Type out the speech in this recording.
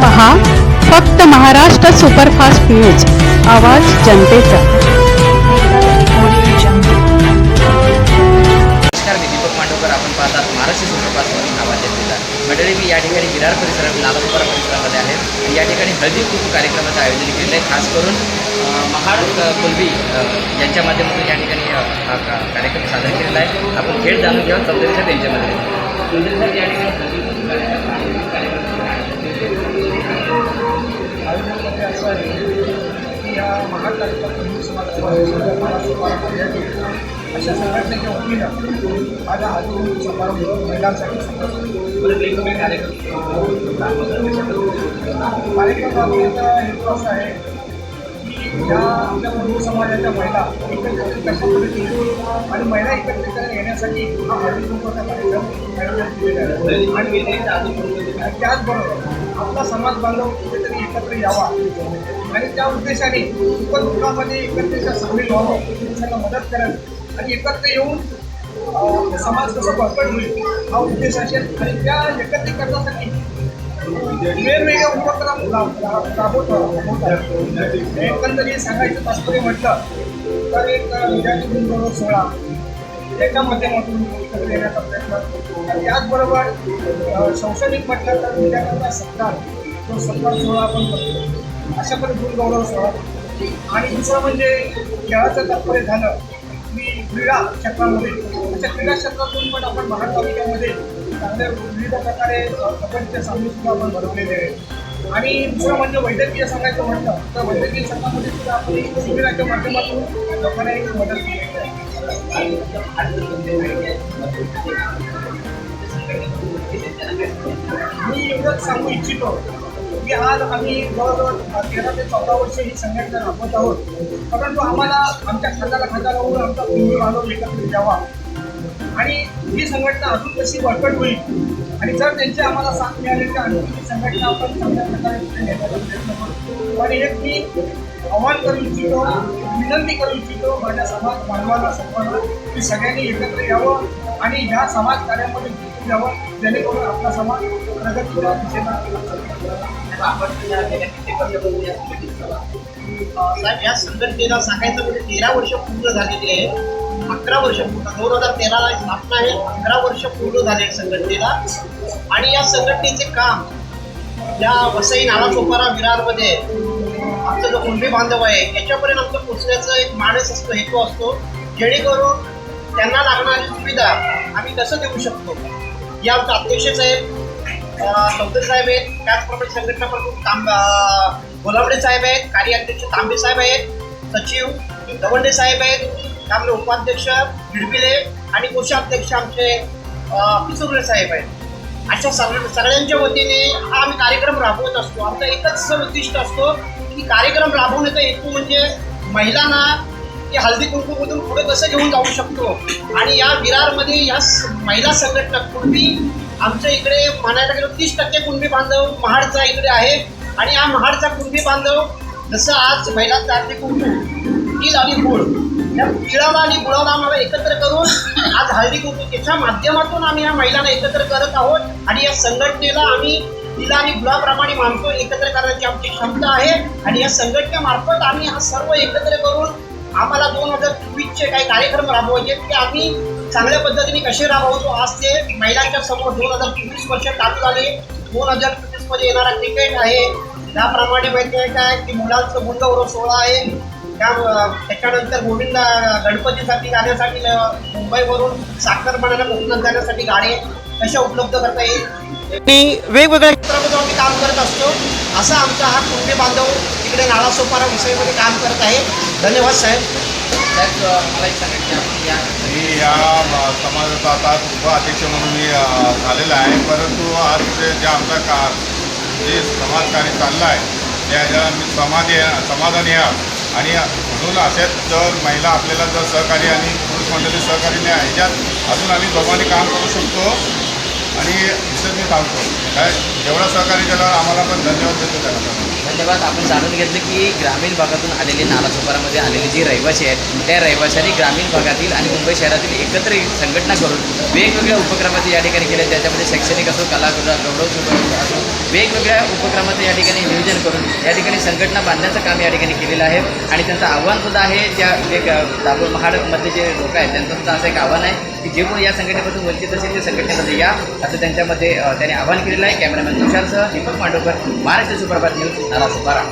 पहा फक्त Maharashtra superfast news आवाज जनतेचा. नमस्कार मी दीपक मांडवकर आपण पाहतात महाराष्ट्र सुप्रभातमधून नावात जनतेचा मंडळी मी या ठिकाणी विरार परिसरात लालपुरा परिसरामध्ये आहे. आणि या ठिकाणी हळदी कुंकू कार्यक्रमाचं आयोजन केलेलं आहे. खास करून महाड कुलबी यांच्या माध्यमातून या ठिकाणी हा कार्यक्रम सादर केलेला आहे. आपण खेळ जाणून घेऊया. चौधरी साहेब यांच्यामध्ये चौधरी साहेब या ठिकाणी अशा संघटनेच्या वतीनं आज हा आजून समारंभ महिलांसाठी वेगवेगळे कार्यक्रम कार्यक्रमाचा हेतू असा आहे की या आपल्या हिंदू समाजाच्या महिला एकत्रित कशा पद्धतीने आणि महिला एकत्रित येण्यासाठी हा हळदी कुंकवाचा कार्यक्रम आयोजन केलेला आहे आणि त्याचबरोबर आपला समाज बांधव कुठेतरी एकत्र यावा. आणि त्या उद्देशाने सुखदुःखामध्ये एकत्रित सामील व्हावं त्यांना मदत करावी. आणि एकत्र येऊन समाज कसं बळकट होईल हा उद्देश असेल. आणि त्या एकत्रीकरणासाठी वेगवेगळे उपक्रम राब- एकंदरीत सांगायचं तात्पर्य म्हटलं तर एक विद्यार्थी गुणगौरव सोहळा. त्याच्या माध्यमातून एकत्र येण्याचा प्रयत्न. आणि त्याचबरोबर शैक्षणिक म्हटलं तर विद्यार्थ्यांना सरकार तो सत्कार सोहळा आपण करतो अशा पद्धतीने गौरव सोहळा आणि दुसरं म्हणजे खेळाचं तात्पर्य झालं मी क्रीडा क्षेत्रामध्ये. अशा क्रीडा क्षेत्रातून पण आपण महापालिकेमध्ये चांगल्या विविध प्रकारे कबड्डीचे सामने सुद्धा आपण भरवलेले आहे आणि दुसरं म्हणजे वैद्यकीय सांगायचं म्हटलं तर वैद्यकीय क्षेत्रामध्ये सुद्धा आपण शिबिराच्या माध्यमातून लोकांना एक मदत केलेली आहे. मी एवढंच सांगू इच्छितो की आज आम्ही जवळजवळ तेरा ते चौदा वर्ष ही संघटना राबवत आहोत. परंतु आम्हाला आमच्या खात्याला खाता लावून आमचा कुंभी बांधव एकत्रित द्यावा. आणि ही संघटना अजून कशी बळकट होईल आणि जर त्यांची आम्हाला साथ मिळाली तर आणखी ही संघटना आपण चांगल्या प्रकारे पुढे नेण्याचा प्रयत्न करू. पण एक मी आव्हान करू इच्छितो विनंती करू इच्छितो माझ्या समाज बांधवांना सर्वांना की सगळ्यांनी एकत्र यावं आणि ह्या समाज कार्यामध्ये गुंतून यावं. जेणेकरून आपला समाज प्रगतीच्या दिशेला साहेब या संघटनेला सांगायचं म्हणजे तेरा वर्ष पूर्ण झालेली आहे. अकरा वर्ष पूर्ण दोन हजार तेराला स्थापना आहे. अकरा वर्ष पूर्ण झाले संघटनेला. आणि या संघटनेचे काम या वसई नालासोपारा विरारमध्ये आमचा जो कुंभी बांधव आहे याच्यापर्यंत आमचं पोचण्याचं एक माणूस असतो हेतू असतो. जेणेकरून त्यांना लागणारी सुविधा आम्ही कसं देऊ शकतो? या आमचे अध्यक्ष साहेब अं, चौधरी साहेब आहेत. त्याचप्रमाणे संघटना प्रमुख तांब गोलावडे साहेब आहेत कार्याध्यक्ष तांबे साहेब आहेत सचिव दवंडे साहेब आहेत त्यामुळे उपाध्यक्ष भिडपिले आणि कोषाध्यक्ष आमचे अं, पिसुर्ले साहेब आहेत. अशा सगळ्या सगळ्यांच्या वतीने हा आम्ही कार्यक्रम राबवत असतो. आमचा एकच उद्दिष्ट असतो की कार्यक्रम राबवण्याचा हेतू म्हणजे महिलांना की हळदी कुंकूमधून पुढे कसं घेऊन जाऊ शकतो? आणि या विरारमध्ये या स- महिला संघटना कुणबी? आमच्या इकडे म्हणायला गेलो तीस टक्के कुणबी बांधव महाडचा इकडे आहे. आणि हा महाडचा कुणबी बांधव जसं आज महिलांचा हळदी कुंकू तिळ आणि गुळ या तिळाला आणि गुळाला आम्हाला एकत्र करून आज हळदी कुंकू त्याच्या माध्यमातून आम्ही या महिलांना एकत्र करत आहोत. आणि या संघटनेला आम्ही तिला आणि गुळाप्रमाणे मानतो. एकत्र करण्याची आमची क्षमता आहे. आणि या संघटनेमार्फत आम्ही हा सर्व एकत्र करून आम्हाला दोन हजार चोवीसचे काही कार्यक्रम राबवायचे. ते आम्ही चांगल्या पद्धतीने कसे राबवतो आज ते महिलांच्या समोर दोन हजार चोवीस वर्ष चालू झाले. दोन हजार चोवीसमध्ये येणारा क्रिकेट आहे. त्याप्रमाणे माहिती आहे काय की मुलांचं मुंडगौरव सोहळा आहे. त्या त्याच्यानंतर गोविंदा गणपतीसाठी जाण्यासाठी मुंबईवरून साखरपणाला कोकणात जाण्यासाठी गाडी कशा उपलब्ध करता येईल? आणि वेगवेगळ्या क्षेत्रामध्ये आम्ही काम करत असतो. असा आमचा हा कुंडे बांधव तिकडे नाळासोपारा विषयामध्ये काम करत आहे. धन्यवाद साहेब. अं, मला एक सांगा की आपण या मी या म, समाजाचा आता उपाध्यक्ष म्हणून मी झालेला आहे. परंतु आज जे आमचा का जे समाजकार्य चाललं आहे त्या ज्या मी समाधी समाधानी आहे आणि म्हणून असेच जर महिला आपल्याला जर सहकार्य आणि पुरुष मंडळी सहकार्याने ह्याच्यात अजून आम्ही दोघांनी काम करू शकतो. आणि इथं मी सांगतो काय जेवढा सहकार्य केला आम्हाला पण धन्यवाद देतो त्याला. धन्यवाद. आपण जाणून घेतलं की ग्रामीण भागातून आलेले नालासोपारामध्ये आलेले जे रहिवासी आहेत त्या रहिवाशांनी ग्रामीण भागातील आणि मुंबई शहरातील एकत्र एक संघटना करून वेगवेगळ्या उपक्रमाचे या ठिकाणी केले त्याच्यामध्ये शैक्षणिक असो कला गौरव असो वेगवेगळ्या उपक्रमाचं या ठिकाणी नियोजन करून या ठिकाणी संघटना बांधण्याचं काम या ठिकाणी केलेलं आहे. आणि त्यांचं आव्हानसुद्धा आहे त्या एक दाभोळ महाडमधले जे लोक आहेत त्यांचं सुद्धा असं एक आव्हान आहे. की जे कोणी या संघटनेपासून वंचित असेल ते संघटनेमध्ये या. असं त्यांच्यामध्ये त्याने त्यांनी आवाहन केलेलं आहे. कॅमेरामॅन तुषारसह दीपक मांडवकर महाराष्ट्र सुप्रभात न्यूज नाला सुपारा